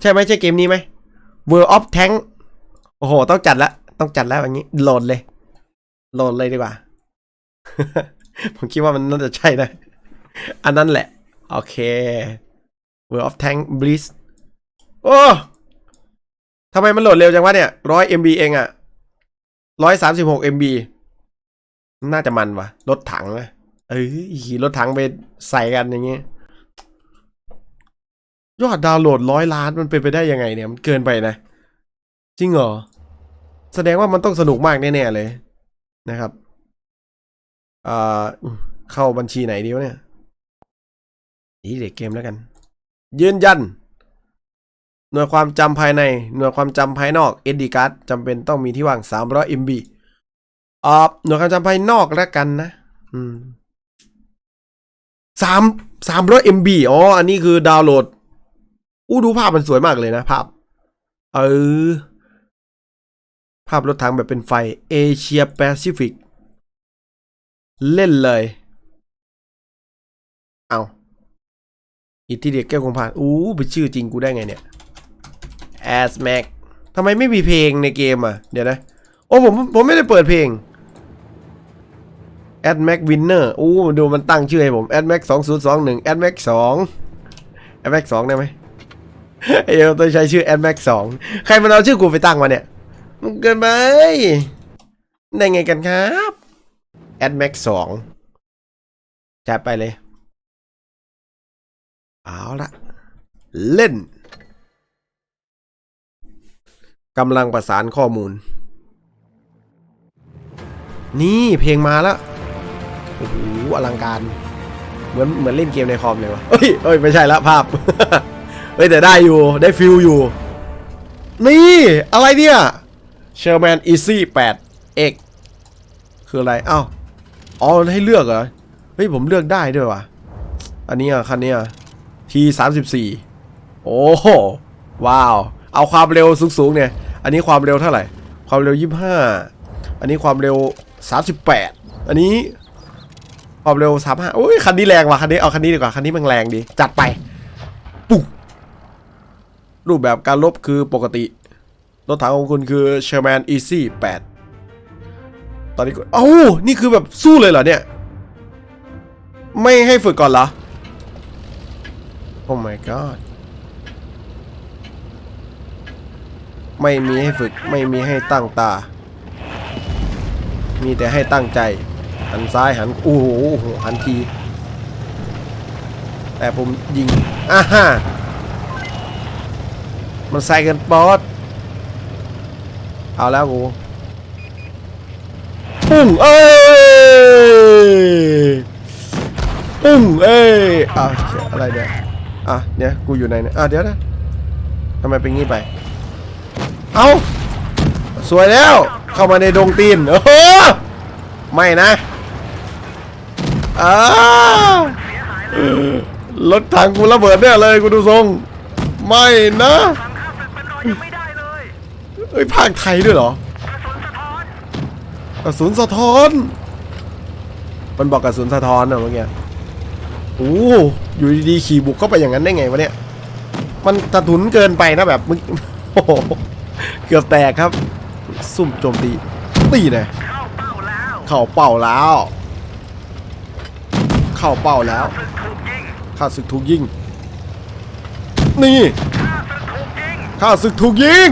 ใช่ไหมใช่เกมนี้ไหม World of Tank โอ้โห ต้องจัดละต้องจัดแล้วอย่างนี้โหลดเลย โหลดเลยดีกว่า ผมคิดว่ามันน่าจะใช่นะ อันนั้นแหละ โอเค World of Tank Breeze โอ้ทำไมมันโหลดเร็วจังวะเนี่ยร้อย MB เองอะร้อยสามสิบหก MB น่าจะมันวะรถถังนะเอ้ยขี่รถถังไปใส่กันอย่างเงี้ย ยอดดาวน์โหลดร้อยล้านมันเป็นไปได้ยังไงเนี่ยมันเกินไปนะ จริงเหรอ แสดงว่ามันต้องสนุกมากแน่ๆเลยนะครับอ่าเข้าบัญชีไหนดีวะเนี่ยนี่เด็กเกมแล้วกัน ยืนยัน หน่วยความจำภายใน หน่วยความจำภายนอก SD card จำเป็นต้องมีที่ว่าง 300 MB อ่าหน่วยความจำภายนอกแล้วกันนะ อืมสามสามร้อย MB อ๋อ อันนี้คือดาวน์โหลด อู้ดูภาพมันสวยมากเลยนะภาพ เออ ภาพรถถังแบบเป็นไฟเอเชียแปซิฟิก เล่นเลย เอาอิทธิเด็กแก้วคงผ่าน อู้เป็นชื่อจริงกูได้ไงเนี่ย a s m a c ทำไมไม่มีเพลงในเกมอะ เดี๋ยวนะ โอ้ผมผมไม่ได้เปิดเพลง a d m a c Winner อู้ดูมันตั้งชื่อให้ผม a d m a c 2021 a d m a c 2 a d m a c 2 ได้ไหม ไอ้เอลต้องใช้ชื่อ a d m a c 2ใครมันเอาชื่อกูไปตั้งมาเนี่ยมันเกินไปได้ไงกันครับ a d m a c 2จัดไปเลย เอาละเล่นกำลังประสานข้อมูล นี่เพลงมาแล้วโอ้โหอลังการ เหมือนเหมือนเล่นเกมในคอมเลยวะเฮ้ยเอ้ย ไม่ใช่ละภาพ เฮ้ยแต่ได้อยู่ ได้ฟิลอยู่ นี่ อะไรเนี่ย Sherman Easy 8 X คืออะไรอ้าวอ๋อ ให้เลือกเหรอ เฮ้ย ผมเลือกได้ด้วยวะอันนี้อะ คันนี้อะ T 3 4โอ้โห ว้าว เอาความเร็วสูงๆเนี่ย อันนี้ความเร็วเท่าไหร่ ความเร็ว25อันนี้ความเร็ว38อันนี้ความเร็ว35โอ้ย คันนี้แรงว่ะ คันนี้ เอาคันนี้ดีกว่า คันนี้มันแรงดี จัดไป รูปแบบการลบคือปกติ รถถังของคุณคือ Sherman Easy 8 ตอนนี้ก็เอ้า นี่คือแบบสู้เลยเหรอเนี่ย ไม่ให้ฝึกก่อนเหรอ โอ้ my god ไม่มีให้ฝึกไม่มีให้ตั้งตา มีแต่ให้ตั้งใจ หันซ้ายหัน โอ้โหหันที แต่ผมยิงอ่าฮะ มันใส่กันป๊อดเอาแล้วกูปุ้งเอ้ยปุ้งเอ้ยอะอะไรเนี่ยอะเนี่ยกูอยู่ไหนเนี่ยอะเดี๋ยวนะทำไมเป็นงี้ไป เอาสวยแล้ว เข้ามาในดงตีนเออไม่นะอ้าวรถถังกูระเบิดเนี่ยเลยกูดูทรง ไม่นะ ยยังไม่ได้เลยเอ้ยภาคไทยด้วยเหรอกระสุนสะท้อนกระสุนสะท้อน มันบอกกระสุนสะท้อนอะเมื่อกี้โอ้อยู่ดีๆขี่บุกเข้าไปอย่างนั้นได้ไงวะเนี่ย มันสะทุนเกินไปนะแบบมึงโอ้โหเกือบแตกครับ ซุ่มโจมตีตีนะเข้าเป้าแล้วเข้าเป้าแล้ว เข้าเป้าแล้วศึกถูกยิงข้าศึกถูกยิง นี่ ข้าศึกถูกยิง ข้าศึกถูกยิง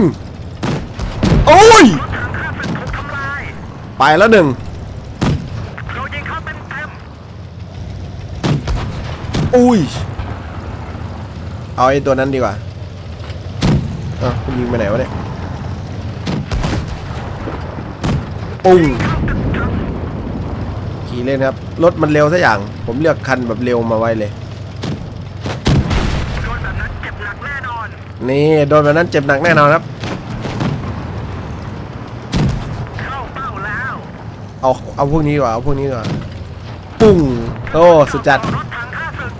โอ้ยทางข้าศึกถูกทำลายไปแล้วหนึ่งเรายิงเข้าเต็มเต็มอุ้ย เอาไอ้ตัวนั้นดีกว่าอะมันยิงไปไหนวะเนี่ยปุ้งขี่เล่นครับ รถมันเร็วซะอย่าง ผมเลือกคันแบบเร็วมาไว้เลย โดนแบบนั้นเจ็บหนักแน่ นอนนี่โดนแบบนั้นเจ็บหนักแน่นอนครับเข้าเป้าแล้วเอาเอาพวกนี้ดีกว่าเอาพวกนี้ดีกว่าปุ้งโอ้สุดจัดรถถังข้าศึก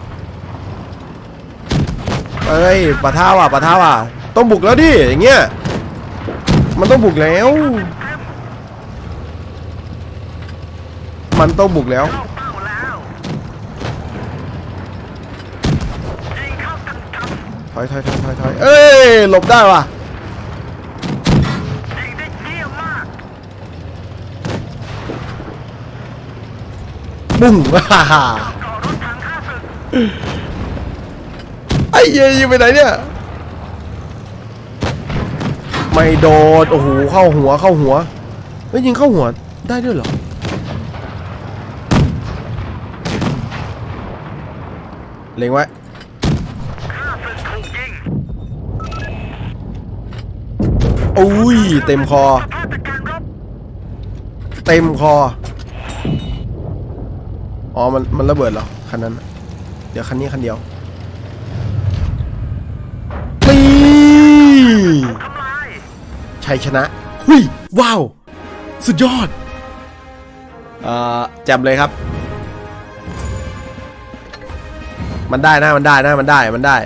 เอ้ยปะท้าว่ะปะท้าว่ะต้องบุกแล้วดิอย่างเงี้ยมันต้องบุกแล้ว มันต้องบุกแล้ว เข้าเป้าแล้วยิงเข้าเต็มเต็ม ถ อยถอยถอยถอยถอยเอ้ยหลบได้ว่ะยิงได้เยี่ยมมากบุ้งฮ่าฮ่าก่าไอ้เหี้ยยิงไปไหนเนี่ย ไม่โดนโอ้โหเข้าหัวเข้าหัวเฮ้ยยิงเข้าหัวได้ด้วยเหรอเล็งไว้ ฆ่าศึกถูกยิง อุ้ย เต็มคอ เต็มคอ อ๋อ มัน มันระเบิดเหรอ คันนั้น เดี๋ยวคันนี้คันเดียวนี่ทำลายชัยชนะ หุยว้าว สุดยอด เอ่อแจมเลยครับ มันได้นะ มันได้นะ มันได้ มันได้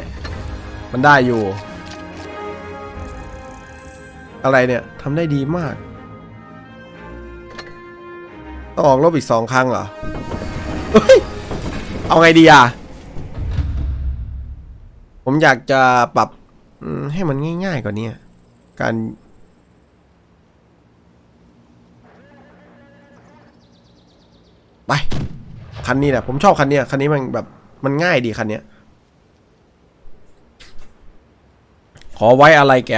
มันได้อยู่ อะไรเนี่ยทำได้ดีมากต้องออกรบอีกสองครั้งเหรอเอาไงดีอะ ผมอยากจะปรับให้มันง่ายๆกว่านี้การไปคันนี้แหละผมชอบคันเนี้ยคันนี้มันแบบมันง่ายดีคันเนี้ย ข อไว้อะไรแก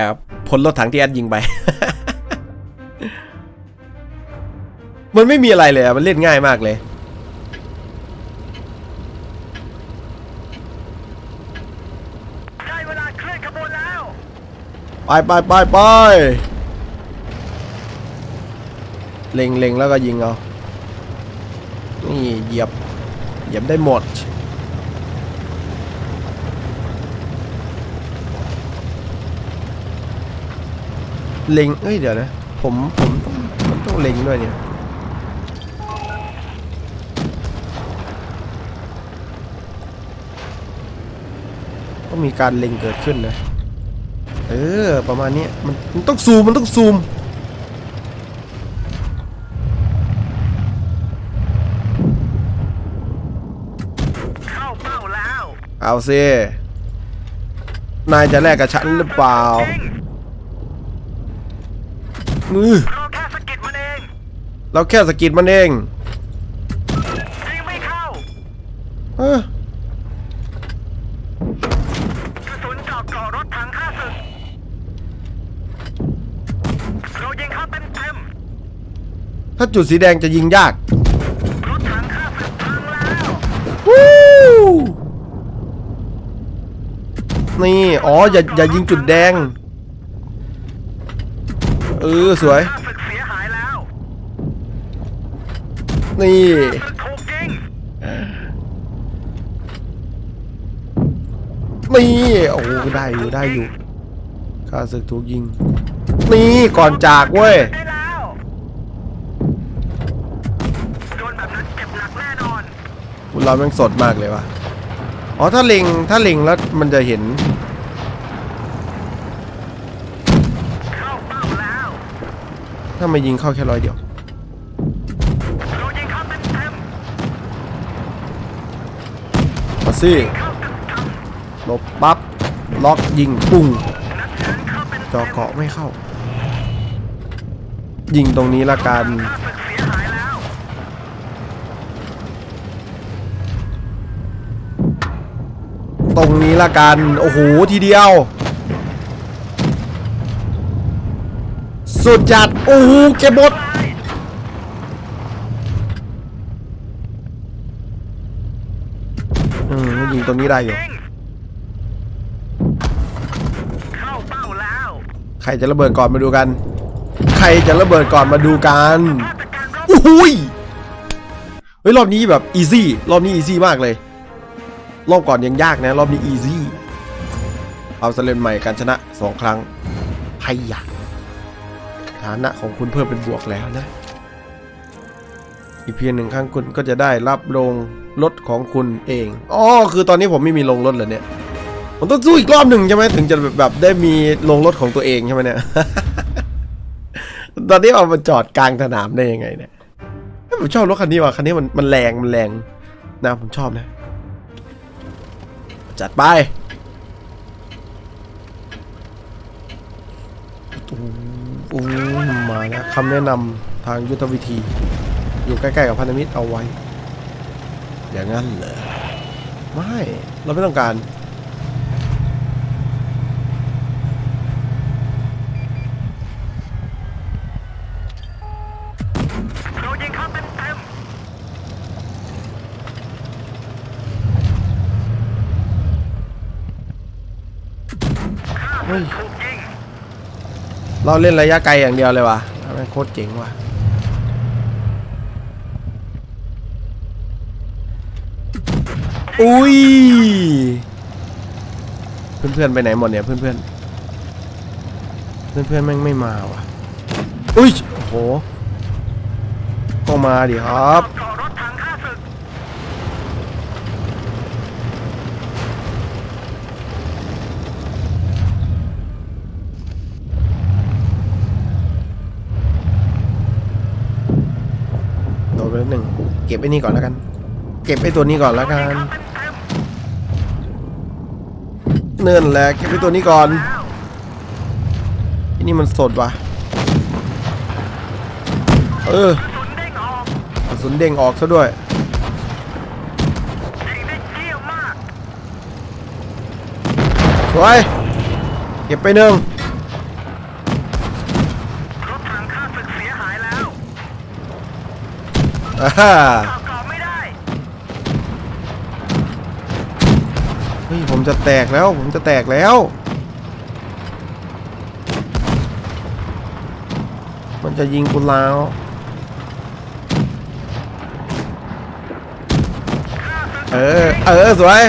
พลรถถังที่แอดยิงไป มันไม่มีอะไรเลยอะมันเล่นง่ายมากเลยได้เวลาเคลื่อนขบวนแล้วไปไปไปไปเล็งเล็งแล้วก็ยิงเอา นี่เหยียบ เหยียบได้หมด เล็งเอ้ยเดี๋ยวนะ ผมผมต้องผมต้องเล็งด้วยเนี่ยต้องมีการเล็งเกิดขึ้นนะ เออ ประมาณนี้มันมันต้องซูม มันต้องซูม เข้าเป้าแล้ว เอาซินายจะแลกกับฉันหรือเปล่า มือเราแค่สะกิดมันเองเราแค่สะกิดมันเองยิงไม่เข้าเออกระสุนเจาะก่อรถถังฆ่าศึกเรายิงเข้าเต็มเต็มถ้าจุดสีแดงจะยิงยากๆรถถังฆ่าศึกพังแล้ววู้นี่ อ๋อ อย่า อย่ายิงจุดแดง เออสวยฆ่าศึกเสียหายแล้วนี่ศึกถูกยิงนี่ โอ้โหได้อยู่ได้อยู่ข้าศึกถูกยิง นี่ก่อนจากเว้ย ได้แล้วโดนแบบนั้นเจ็บหนักแน่นอน เราแม่งสดมากเลยว่ะ อ๋อ ถ้าเล็ง ถ้าเล็งแล้วมันจะเห็น เข้าเป้าแล้ว ถ้ามายิงเข้าแค่ร้อยเดียวเรายิงเข้าเต็มาสิหลบปั๊บ ล็อกยิงปุ้งจอเกาะไม่เข้า ยิงตรงนี้ละกันตรงนี้ละกัน โอ้โห ทีเดียว สุดจัด โอ้โหเก็บหมดอืมยิงตรงนี้ได้อยู่ยิงเข้าเป้าแล้วใครจะระเบิดก่อนมาดูกัน ใครจะระเบิดก่อนมาดูกันมาตรการรบโอ้โหยเฮ้ยรอบนี้แบบอีซี่รอบนี้อีซี่มากเลย รอบก่อนยังยากนะ รอบนี้อีซี่เอาสเลนใหม่การชนะสองครั้งไฮยะ ฐานะของคุณเพิ่มเป็นบวกแล้วนะ อีกเพียงหนึ่งครั้งคุณก็จะได้รับลงรถของคุณเองอ๋อคือตอนนี้ผมไม่มีลงรถเลยเนี่ยผมต้องสู้อีกรอบหนึ่งใช่ไหมถึงจะแบบได้มีลงรถของตัวเองใช่ไหมเนี่ย ตอนนี้เอามาจอดกลางสนามได้ยังไงเนี่ยเอ้ยผมชอบรถคันนี้ว่ะคันนี้มันมันแรงมันแรงนะผมชอบนะ จัดไปโอ้ ยมาแล้วคำแนะนำทางยุทธวิธี อยู่ใกล้ๆกับพันธมิตรเอาไว้ อย่างนั้นเหรอไม่ เราไม่ต้องการโดนยิงเข้าเต็มเต็มเฮ้ยถูกยิง เราเล่นระยะไกลอย่างเดียวเลยว่ะแม่งโคตรเจ๋งว่ะ อุ้ย เพื่อนๆไปไหนหมดเนี่ยเพื่อนๆ เพื่อนๆแม่งไม่มาว่ะ อุ้ย โอ้โห ก็มาดิครับ เกาะรถถังฆ่าศึก โดนไปแล้วหนึ่ง เก็บไอ้นี่ก่อนแล้วกัน เก็บไอ้ตัวนี้ก่อนแล้วกันเนื่นแหละเก็บไอ้ตัวนี้ก่อนไอ้นี่มันสดว่ะเออกระสุนเด้งออกซะด้วยสวยเก็บไปหนึ่ง รถถังฆ่าศึกเสียหายแล้ว อ่าฮ่าเกาะไม่ได้เฮ้ยผมจะแตกแล้ว ผมจะแตกแล้ว มันจะยิงคุณแล้วเออ เออ สวย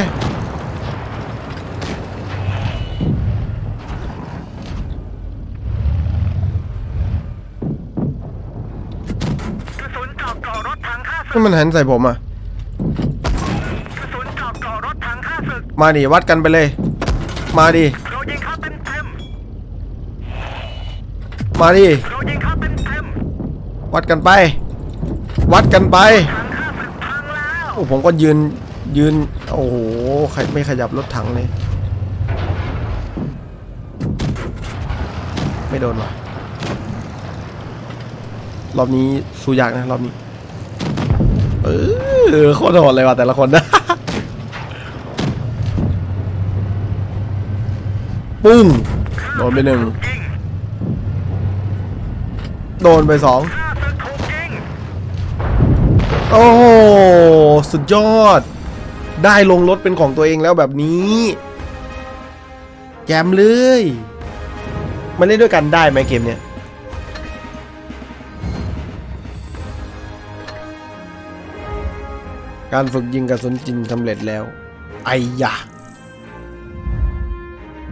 กระสุนเจาะเกาะรถถังฆ่าศึ นี่กมันหันใส่ผมอะ กระสุนเจาะเกาะรถถังฆ่าศึกมาดิวัดกันไปเลย มาดิโดนยิงเข้าเต็มเต็มมาดิโดนยิงเข้าเต็มเต็มวัดกันไป วัดกันไปถังฆ่าศึกพังแล้วโอ้ผมก็ยืนยืน โอ้โหใครไม่ขยับรถถังเลย ไม่โดนว่ะรอบนี้สู้ยากนะ รอบนี้ เออโคตรโหดเลยว่ะแต่ละคนนะปุ้งโดนไปหนึ่งโดนไปสองโอ้โหสุดยอด ได้ลงรถเป็นของตัวเองแล้วแบบนี้แจมเลยมาเล่นด้วยกันได้ไหมเกมเนี้ย การฝึกยิงกระสุนจริงสำเร็จแล้ว ไอ้ยะ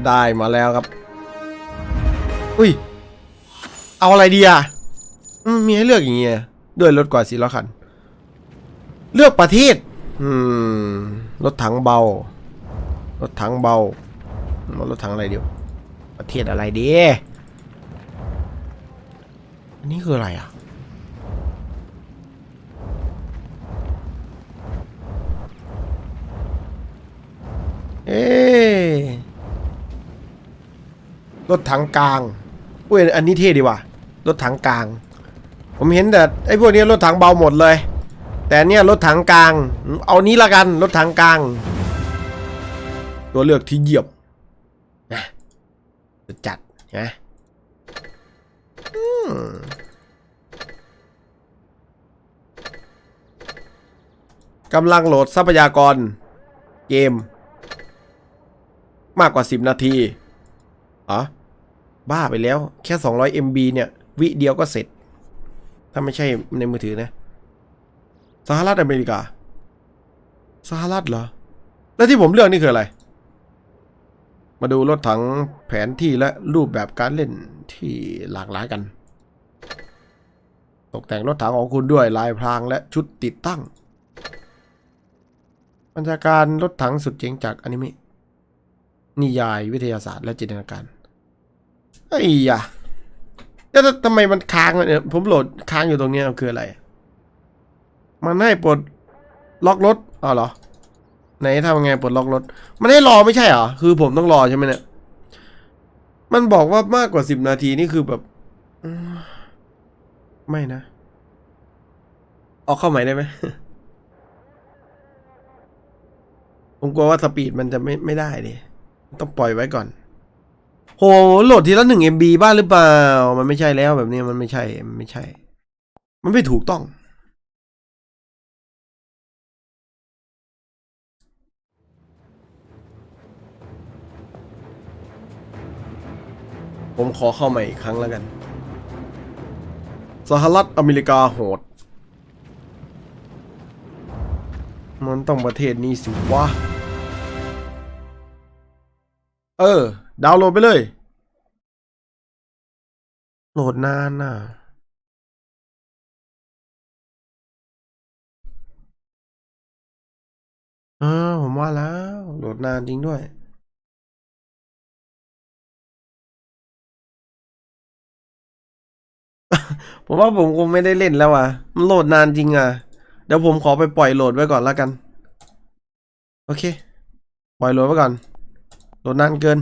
ได้มาแล้วครับ อุ้ย เอาอะไรดีอะมีให้เลือกอย่างเงี้ยด้วยรถกว่าสี่ล้อคัน เลือกประเทศ อืม รถถังเบา รถถังเบารถถังอะไรเดียว ประเทศอะไรดีอันนี้คืออะไรอะ เอ๊รถถังกลางอุ้ยอันนี้เท่ดีว่ะ รถถังกลาง ผมเห็นแต่ไอ้พวกนี้รถถังเบาหมดเลย แต่เนี่ยรถถังกลาง เอานี้ละกันรถถังกลาง ตัวเลือกที่เหยียบนะจ,จัดนะอืมกำลังโหลดทรัพยากร เกม มากกว่า 10 นาทีอ๋อบ้าไปแล้วแค่ 200 MB เนี่ย วิเดียวก็เสร็จ ถ้าไม่ใช่ในมือถือนะ สหรัฐอเมริกา สหรัฐเหรอ แล้วที่ผมเลือกนี่คืออะไร มาดูรถถังแผนที่และรูปแบบการเล่นที่หลากหลายกัน ตกแต่งรถถังของคุณด้วยลายพรางและชุดติดตั้ง บรรยาการรถถังสุดเจ๋งจากอนิเมะ นิยายวิทยาศาสตร์และจินตนาการไอ้ยะแล้วทำไมมันค้างเนี่ยผมโหลดค้างอยู่ตรงนี้คืออะไร มันให้ปลดล็อกรถอ๋อเหรอ ไหนทำไงปลดล็อกรถ มันให้รอไม่ใช่เหรอ คือผมต้องรอใช่ไหมเนี่ย มันบอกว่ามากกว่าสิบนาทีนี่คือแบบ ไม่นะเอาเข้าใหม่ได้ไหมผมกลัวว่าสปีดมันจะไม่ไม่ได้ดิ ต้องปล่อยไว้ก่อน โหโหลดทีละหนึ่ง MB บ้านหรือเปล่า มันไม่ใช่แล้วแบบนี้มันไม่ใช่มันไม่ใช่ มันไม่ถูกต้อง ผมขอเข้าใหม่อีกครั้งแล้วกัน สหรัฐอเมริกาโหด มันต้องประเทศนี้สิวะ เออ ดาวน์โหลดไปเลย โหลดนานน่ะ เออ ผมว่าแล้ว โหลดนานจริงด้วย ผมว่าผมคงไม่ได้เล่นแล้วอะ มันโหลดนานจริงอะ เดี๋ยวผมขอไปปล่อยโหลดไว้ก่อนแล้วกัน โอเค ปล่อยโหลดไว้ก่อน โหลดนานเกิน